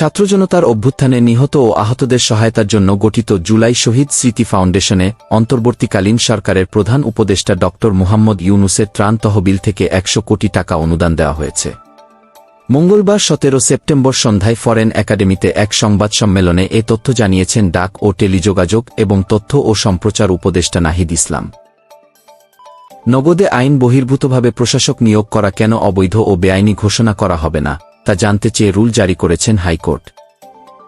ছাত্রজনতার অভ্যুত্থানে নিহত ও আহতদের সহায়তার জন্য গঠিত জুলাই শহীদ স্মৃতি ফাউন্ডেশনে অন্তর্বর্তীকালীন সরকারের প্রধান উপদেষ্টা ড মুহাম্মদ ইউনুসের ত্রাণ তহবিল থেকে একশো কোটি টাকা অনুদান দেওয়া হয়েছে। মঙ্গলবার সতেরো সেপ্টেম্বর সন্ধ্যায় ফরেন একাডেমিতে এক সংবাদ সম্মেলনে এ তথ্য জানিয়েছেন ডাক ও টেলিযোগাযোগ এবং তথ্য ও সম্প্রচার উপদেষ্টা নাহিদ ইসলাম। নগদে আইন বহির্ভূতভাবে প্রশাসক নিয়োগ করা কেন অবৈধ ও বেআইনি ঘোষণা করা হবে না? তা জানতে চেয়ে রুল জারি করেছেন হাইকোর্ট।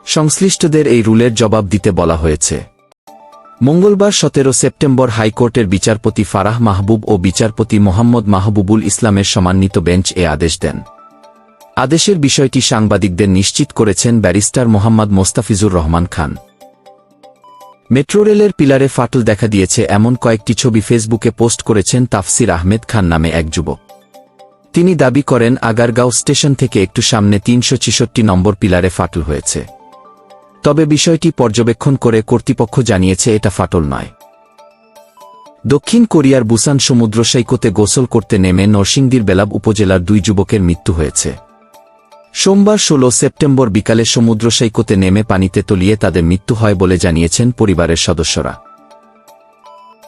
সংশ্লিষ্টদের এই রুলের জবাব দিতে বলা হয়েছে। মঙ্গলবার সতেরো সেপ্টেম্বর হাইকোর্টের বিচারপতি ফারাহ মাহবুব ও বিচারপতি মোহাম্মদ মাহবুবুল ইসলামের সমন্বিত বেঞ্চ এ আদেশ দেন। আদেশের বিষয়টি সাংবাদিকদের নিশ্চিত করেছেন ব্যারিস্টার মোহাম্মদ মোস্তাফিজুর রহমান খান। মেট্রো রেলের পিলারে ফাটল দেখা দিয়েছে এমন কয়েকটি ছবি ফেসবুকে পোস্ট করেছেন তাফসির আহমেদ খান নামে এক যুবক। তিনি দাবি করেন, আগারগাঁও স্টেশন থেকে একটু সামনে তিনশো নম্বর পিলারে ফাটল হয়েছে। তবে বিষয়টি পর্যবেক্ষণ করে কর্তৃপক্ষ জানিয়েছে, এটা ফাটল নয়। দক্ষিণ কোরিয়ার বুসান সমুদ্র সৈকতে গোসল করতে নেমে নরসিংদীর বেলাব উপজেলার দুই যুবকের মৃত্যু হয়েছে। সোমবার ১৬ সেপ্টেম্বর বিকালে সমুদ্র সৈকতে নেমে পানিতে তলিয়ে তাদের মৃত্যু হয় বলে জানিয়েছেন পরিবারের সদস্যরা।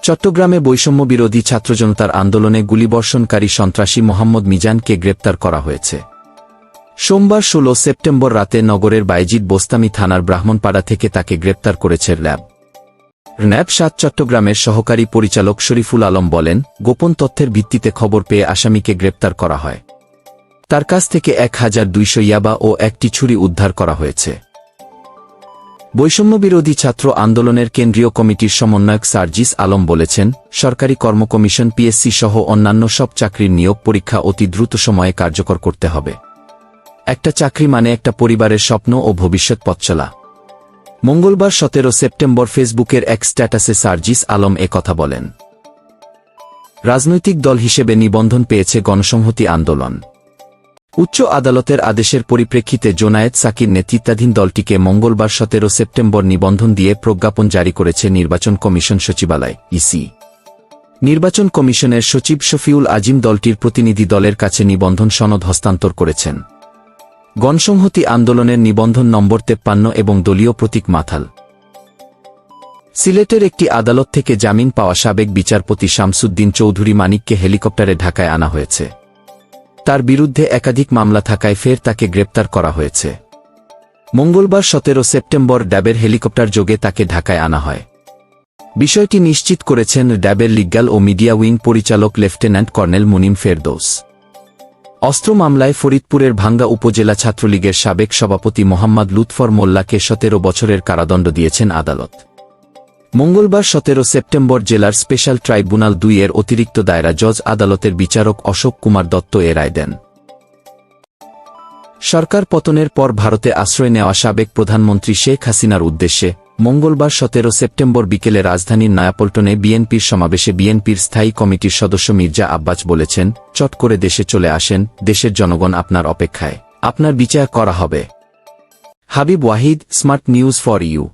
চট্টগ্রামে বৈষম্য বিরোধী ছাত্রজনতার আন্দোলনে গুলিবর্ষণকারী সন্ত্রাসী মোহাম্মদ মিজানকে গ্রেপ্তার করা হয়েছে। সোমবার ১৬ সেপ্টেম্বর রাতে নগরের বাইজিদ বোস্তামি থানার ব্রাহ্মণপাড়া থেকে তাকে গ্রেপ্তার করেছে র্যাব। র্যাব সাত চট্টগ্রামের সহকারী পরিচালক শরীফুল আলম বলেন, গোপন তথ্যের ভিত্তিতে খবর পেয়ে আসামিকে গ্রেপ্তার করা হয়। তার কাছ থেকে এক হাজার দুইশো ইয়াবা ও একটি ছুরি উদ্ধার করা হয়েছে। বৈষম্যবিরোধী ছাত্র আন্দোলনের কেন্দ্রীয় কমিটির সমন্বয়ক সার্জিস আলম বলেছেন, সরকারি কর্মকমিশন পিএসসি সহ অন্যান্য সব চাকরির নিয়োগ পরীক্ষা অতি দ্রুত সময়ে কার্যকর করতে হবে। একটা চাকরি মানে একটা পরিবারের স্বপ্ন ও ভবিষ্যৎ পথচলা মঙ্গলবার সতেরো সেপ্টেম্বর ফেসবুকের এক স্ট্যাটাসে সার্জিস আলম এ কথা বলেন। রাজনৈতিক দল হিসেবে নিবন্ধন পেয়েছে গণসংহতি আন্দোলন। উচ্চ আদালতের আদেশের পরিপ্রেক্ষিতে জোনায়েদ সাকির নেতৃত্বাধীন দলটিকে মঙ্গলবার সতেরো সেপ্টেম্বর নিবন্ধন দিয়ে প্রজ্ঞাপন জারি করেছে নির্বাচন কমিশন সচিবালয়, ইসি। নির্বাচন কমিশনের সচিব শফিউল আজিম দলটির প্রতিনিধি দলের কাছে নিবন্ধন সনদ হস্তান্তর করেছেন। গণসংহতি আন্দোলনের নিবন্ধন নম্বর তেপ্পান্ন এবং দলীয় প্রতীক মাথাল। সিলেটের একটি আদালত থেকে জামিন পাওয়া সাবেক বিচারপতি শামসুদ্দিন চৌধুরী মানিককে হেলিকপ্টারে ঢাকায় আনা হয়েছে। তার বিরুদ্ধে একাধিক মামলা থাকায় ফের তাকে গ্রেপ্তার করা হয়েছে। মঙ্গলবার সতেরো সেপ্টেম্বর ড্যাবের হেলিকপ্টার যোগে তাকে ঢাকায় আনা হয়। বিষয়টি নিশ্চিত করেছেন ড্যাবের লিগ্যাল ও মিডিয়া উইং পরিচালক লেফটেন্যান্ট কর্নেল মুনিম ফেরদৌস। অস্ত্র মামলায় ফরিদপুরের ভাঙ্গা উপজেলা ছাত্রলীগের সাবেক সভাপতি মোহাম্মদ লুৎফর মোল্লাকে সতেরো বছরের কারাদণ্ড দিয়েছেন আদালত। মঙ্গলবার সতেরো সেপ্টেম্বর জেলার স্পেশাল ট্রাইব্যুনাল দুই এর অতিরিক্ত দায়রা জজ আদালতের বিচারক অশোক কুমার দত্ত এ রায় দেন। সরকার পতনের পর ভারতে আশ্রয় নেওয়া সাবেক প্রধানমন্ত্রী শেখ হাসিনার উদ্দেশ্যে মঙ্গলবার সতেরো সেপ্টেম্বর বিকেলে রাজধানীর নয়াপল্টনে বিএনপির সমাবেশে বিএনপির স্থায়ী কমিটির সদস্য মির্জা আব্বাস বলেছেন, চট করে দেশে চলে আসেন, দেশের জনগণ আপনার অপেক্ষায়। আপনার বিচার করা হবে। Habib Wahid, smart news for you.